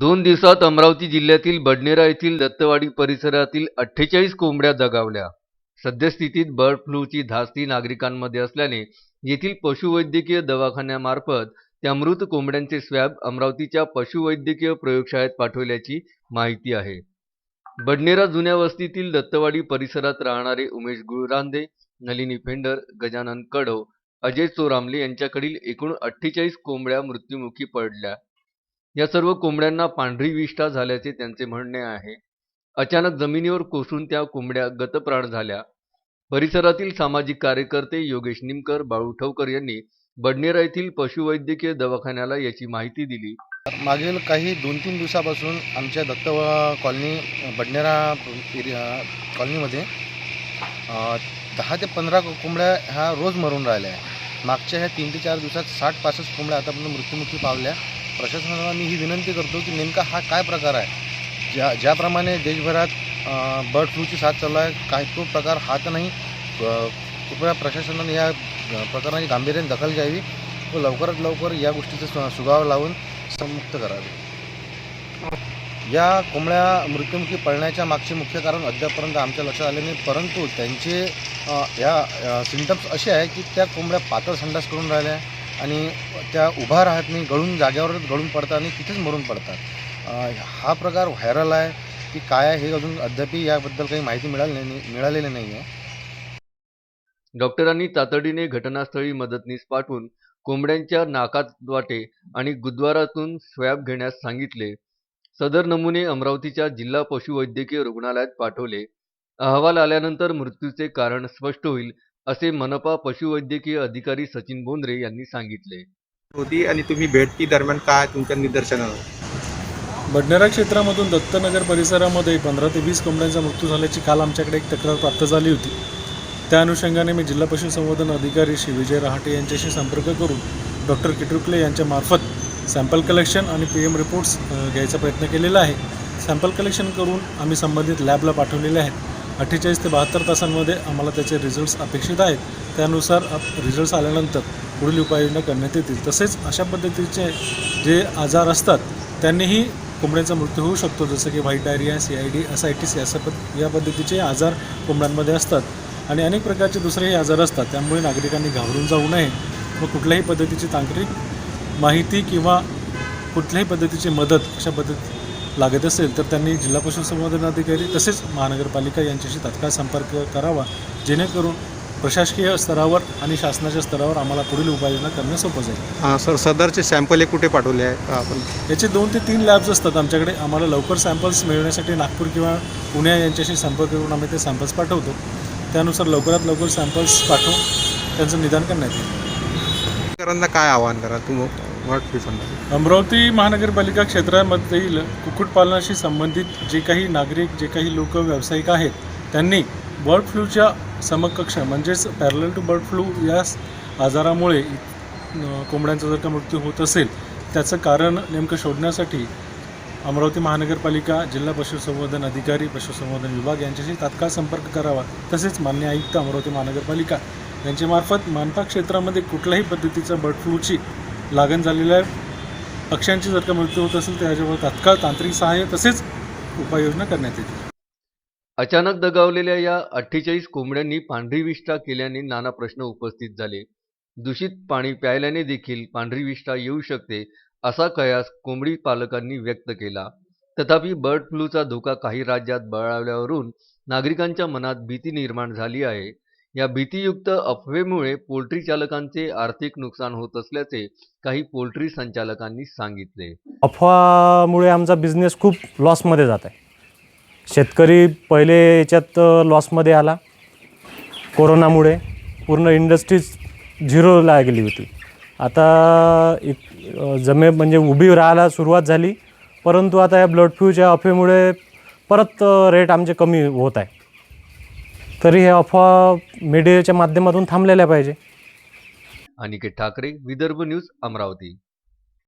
दोन दिवसात अमरावती जिल्ह्यातील बडनेरा येथील दत्तवाडी परिसरातील अठ्ठेचाळीस कोंबड्या दगावल्या सद्यस्थितीत बर्ड फ्लूची धास्ती नागरिकांमध्ये असल्याने येथील पशुवैद्यकीय दवाखान्यामार्फत त्या मृत कोंबड्यांचे स्वॅब अमरावतीच्या पशुवैद्यकीय प्रयोगशाळेत पाठवल्याची माहिती आहे. बडनेरा जुन्या वस्तीतील दत्तवाडी परिसरात राहणारे उमेश गुळरांदे नलिनी फेंडर गजानन कडव अजय चोरामले यांच्याकडील एकूण अठ्ठेचाळीस कोंबड्या मृत्युमुखी पडल्या. या सर्व कोंबड्यांना पांढरी विष्ठा झाल्याचे त्यांचे म्हणणे आहे. अचानक जमिनीवर कोसळून त्या कोंबड्या गतप्राण झाल्या. परिसरातील सामाजिक कार्यकर्ते योगेश निमकर बाळू ठवकर यांनी बडनेरा येथील पशुवैद्यकीय दवाखान्याला याची माहिती दिली. मागील काही दोन तीन दिवसापासून आमच्या दत्त कॉलनी बडनेरा एरिया कॉलनीमध्ये दहा ते पंधरा कोंबड्या ह्या रोज मरून राहिल्या. मागच्या ह्या तीन ते चार दिवसात साठ पासष्ट कोंबड्या आतापर्यंत मृत्युमुखी पावल्या. प्रशासनाला मी ही विनंती करतो की नेमका हा काय प्रकार आहे? ज्या ज्याप्रमाणे देशभरात बर्ड फ्लूची साथ चालू आहे काय तो प्रकार हा तर नाही कृपया प्रशासनाने या अ, प्रकाराची गांभीर्याने दखल घ्यावी व लवकरात लवकर या गोष्टीचं सु- लावून मुक्त करावे. या कोंबड्या मृत्युमुखी पडण्याच्या मागचे मुख्य कारण अद्यापपर्यंत आमच्या लक्षात आले नाही परंतु त्यांचे या सिमटम्स असे आहे की त्या कोंबड्या पातळ संडास करून राहिल्या. आणि त्या उभा राहत नाही गळून जाग्यावरच गळून पडतात आणि तिथेच मरून पडतात. हा प्रकार व्हायरल आहे की काय आहे हे अजून अद्याप याबद्दल काही माहिती मिळाली नाही मिळालेली नाही आहे. डॉक्टरांनी तातडीने घटनास्थळी मदतनीस पाठवून कोंबड्यांच्या नाकात वाटे आणि गुद्वारातून स्वॅब घेण्यास सांगितले. सदर नमुने अमरावतीच्या जिल्हा पशुवैद्यकीय रुग्णालयात पाठवले. अहवाल आल्यानंतर मृत्यूचे कारण स्पष्ट होईल असे मनपा पशुवैद्यकीय अधिकारी सचिन बोंद्रे यांनी सांगितले. होती आणि तुम्ही भेटती दरम्यान काय तुमच्या निदर्शनाला बडनेरा क्षेत्रामधून दत्तनगर परिसरामध्ये पंधरा ते वीस कोंबड्यांचा मृत्यू झाल्याची काल आमच्याकडे एक तक्रार प्राप्त झाली होती. त्या अनुषंगाने मी जिल्हा पशुसंवर्धन अधिकारी श्री विजय रहाटे यांच्याशी संपर्क करून डॉक्टर किटुकले यांच्या मार्फत सॅम्पल कलेक्शन आणि पी एम रिपोर्ट्स घ्यायचा प्रयत्न केलेला आहे. सॅम्पल कलेक्शन करून आम्ही संबंधित लॅबला पाठवलेले आहेत. अठ्ठेचाळीस ते बहात्तर तासांमध्ये आम्हाला त्याचे रिझल्ट्स अपेक्षित आहेत. त्यानुसार रिझल्ट्स आल्यानंतर पुढील उपाययोजना करण्यात येतील. तसेच अशा पद्धतीचे जे आजार असतात त्यांनीही कोंबड्यांचा मृत्यू होऊ शकतो जसं की white diarrhoea C I D ascites या पद या पद्धतीचे आजार कोंबड्यांमध्ये असतात. आणि अनेक प्रकारचे दुसरेही आजार असतात. त्यामुळे नागरिकांनी घाबरून जाऊ नये. व कुठल्याही पद्धतीची तांत्रिक माहिती किंवा कुठल्याही पद्धतीची मदत अशा पद्धती लागत असेल तर त्यांनी जिल्हा पशुसंवर्धन अधिकारी तसेच महानगरपालिका यांच्याशी तात्काळ संपर्क करावा जेणेकरून प्रशासकीय स्तरावर आणि शासनाच्या स्तरावर आम्हाला पुढील उपाययोजना करणं सोपं जाईल. हां सर सदरचे सॅम्पल हे कुठे पाठवले आहे? आपण याचे दोन ते तीन लॅब्स असतात आमच्याकडे. आम्हाला लवकर सॅम्पल्स मिळवण्यासाठी नागपूर किंवा पुणे यांच्याशी संपर्क करून आम्ही ते सॅम्पल्स पाठवतो. त्यानुसार लवकरात लवकर सॅम्पल्स पाठवून त्यांचं निदान करण्यात येईल. शेतकऱ्यांना काय आवाहन करा तुम्ही? अमरावती महानगरपालिका क्षेत्रामधील कुक्कुटपालनाशी संबंधित जे काही नागरिक जे काही लोक व्यावसायिक आहेत त्यांनी बर्ड फ्लूच्या समकक्ष म्हणजेच पॅरल टू बर्ड फ्लू या आजारामुळे कोंबड्यांचा जर का मृत्यू होत असेल त्याचं कारण नेमकं शोधण्यासाठी अमरावती महानगरपालिका जिल्हा पशुसंवर्धन अधिकारी पशुसंवर्धन विभाग यांच्याशी तात्काळ संपर्क करावा तसेच मान्य आयुक्त अमरावती महानगरपालिका यांच्यामार्फत मानपा क्षेत्रामध्ये कुठल्याही पद्धतीचं बर्ड फ्लूची लागण झालेल्या पक्ष्यांची जर का मृत्यू होत असेल तर याच्यावर तात्काळ तांत्रिक सहाय्य तसेच उपाययोजना करण्यात येतील. अचानक दगावलेल्या या अठ्ठेचाळीस कोंबड्यांनी पांढरी विष्ठा केल्याने नाना प्रश्न उपस्थित झाले. दूषित पाणी प्यायल्याने देखील पांढरी विष्ठा येऊ शकते असा कयास कोंबडी पालकांनी व्यक्त केला. तथापि बर्ड फ्लूचा धोका काही राज्यात बळावल्यावरून नागरिकांच्या मनात भीती निर्माण झाली आहे. या भीतीयुक्त अफवेमुळे पोल्ट्री चालकांचे आर्थिक नुकसान होत असल्याचे काही पोल्ट्री संचालकांनी सांगितले. अफवामुळे आमचा बिझनेस खूप लॉसमध्ये जात आहे. शेतकरी पहिले याच्यात लॉसमध्ये आला. कोरोनामुळे पूर्ण इंडस्ट्रीज झिरोला गेली होती. आता एक जमे म्हणजे उभी राहायला सुरुवात झाली. परंतु आता या ब्लड फ्लूच्या अफवेमुळे परत रेट आमचे कमी होत आहे. तरी हे अफवा मीडियाच्या माध्यमातून थांबलेल्या पाहिजे. अनिकेत ठाकरे विदर्भ न्यूज अमरावती.